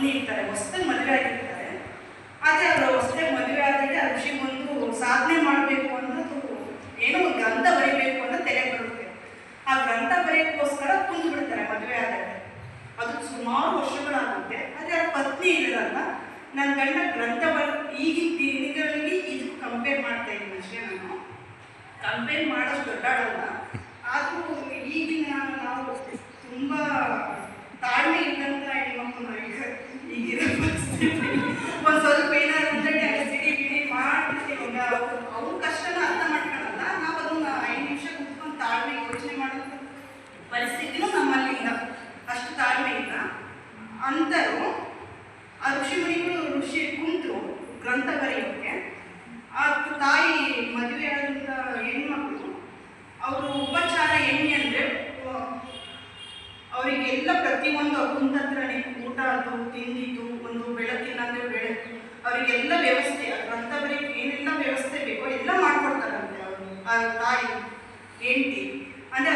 ಪತ್ನಿ ಇರ್ತಾರೆ ಹೊಸದಾಗಿ ಮದುವೆ ಆಗಿರ್ತಾರೆ. ಆದರೆ ಅವರು ಹೊಸದಾಗಿ ಮದುವೆ ಆದರೆ ಆ ಒಂದು ಸಾಧನೆ ಮಾಡಬೇಕು ಅನ್ನೋದು ಏನೋ ಒಂದು ಗ್ರಂಥ ಬರೀಬೇಕು ಅನ್ನೋ ತೆರೆ ಬರುತ್ತೆ ಆ ಗ್ರಂಥ ಬರೆಯೋಕ್ಕೋಸ್ಕರ ಕುಂದು ಬಿಡ್ತಾರೆ ಮದುವೆ ಆದರೆ ಅದು ಸುಮಾರು ವರ್ಷಗಳಾಗುತ್ತೆ. ಆದರೆ ಆ ಪತ್ನಿ ಇರೋದಲ್ಲ ನನ್ನ ಗಂಡ ಗ್ರಂಥ ಬರ ಈಗಿನ ದಿನಗಳಲ್ಲಿ ಇದು ಕಂಪೇರ್ ಮಾಡ್ತಾ ಇದ್ದೀನಿ ಅಷ್ಟೇ ನಾನು. ಕಂಪೇರ್ ಮಾಡೋಷ್ಟು ದೊಡ್ಡಾಡಲ್ಲ. ಸ್ವಲ್ಪ ಏನಾದ್ರು ಅಂದರೆ ಸಿಡಿ ಬಿಡಿ ಅವ್ರು ಅವ್ರ ಕಷ್ಟನ ಅರ್ಥ ಮಾಡ್ಕೊಳಲ್ಲ, ನಾವು ಅದನ್ನ ಐದು ನಿಮಿಷ ಕುತ್ಕೊಂಡು ತಾಳ್ಮೆ ಯೋಚನೆ ಮಾಡೋ ಪರಿಸ್ಥಿತಿನೂ ನಮ್ಮಲ್ಲಿ ಇಲ್ಲ ಅಷ್ಟು ತಾಳ್ಮೆ ಇಲ್ಲ. ಅಂತರೂ ಆ ಋಷಿಮುನಿಗಳು ಋಷಿ ಕುಂತರು ಗ್ರಂಥ ಬರೆಯೋಕ್ಕೆ ಆ ತಾಯಿ ಮದುವೆ ಆದಂಥ ಹೆಣ್ಮಕ್ಳು, ಅವರು ಉಪಚಾರ ಎಣ್ಣೆ ಅಂದರೆ, ಅವರಿಗೆಲ್ಲ ಪ್ರತಿಯೊಂದು ಕುಂತತ್ರನೇ ಊಟ ಅದು ತಿಂದಿದ್ದು ತಾಯಿ ಹೆಂಡತಿ ಅಂದರೆ